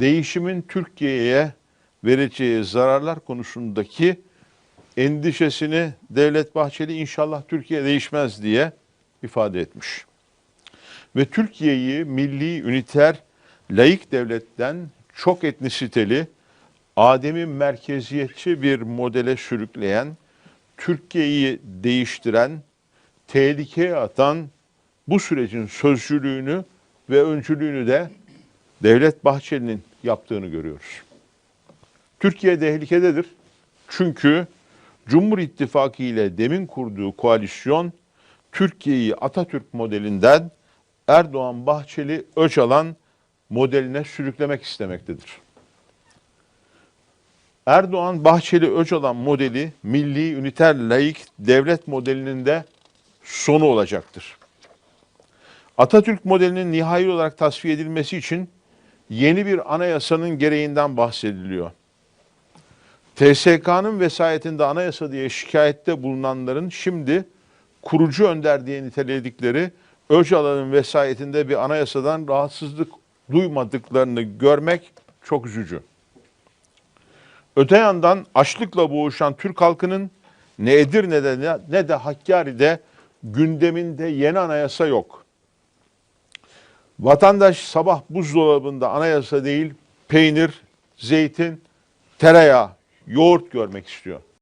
değişimin Türkiye'ye vereceği zararlar konusundaki endişesini Devlet Bahçeli inşallah Türkiye değişmez diye ifade etmiş. Ve Türkiye'yi milli, üniter, laik devletten çok etnisiteli, Adem'i merkeziyetçi bir modele sürükleyen, Türkiye'yi değiştiren, tehlikeye atan bu sürecin sözcülüğünü ve öncülüğünü de Devlet Bahçeli'nin yaptığını görüyoruz. Türkiye tehlikededir. Çünkü Cumhur İttifakı ile demin kurduğu koalisyon Türkiye'yi Atatürk modelinden Erdoğan Bahçeli Öcalan modeline sürüklemek istemektedir. Erdoğan Bahçeli Öcalan modeli milli üniter laik devlet modelinin de sonu olacaktır. Atatürk modelinin nihai olarak tasfiye edilmesi için yeni bir anayasanın gereğinden bahsediliyor. TSK'nın vesayetinde anayasa diye şikayette bulunanların şimdi kurucu önder diye niteledikleri Öcalan'ın vesayetinde bir anayasadan rahatsızlık duymadıklarını görmek çok üzücü. Öte yandan açlıkla boğuşan Türk halkının ne Edirne'de ne- de Hakkari'de gündeminde yeni anayasa yok. Vatandaş sabah buzdolabında anayasa değil peynir, zeytin, tereyağı, yoğurt görmek istiyor.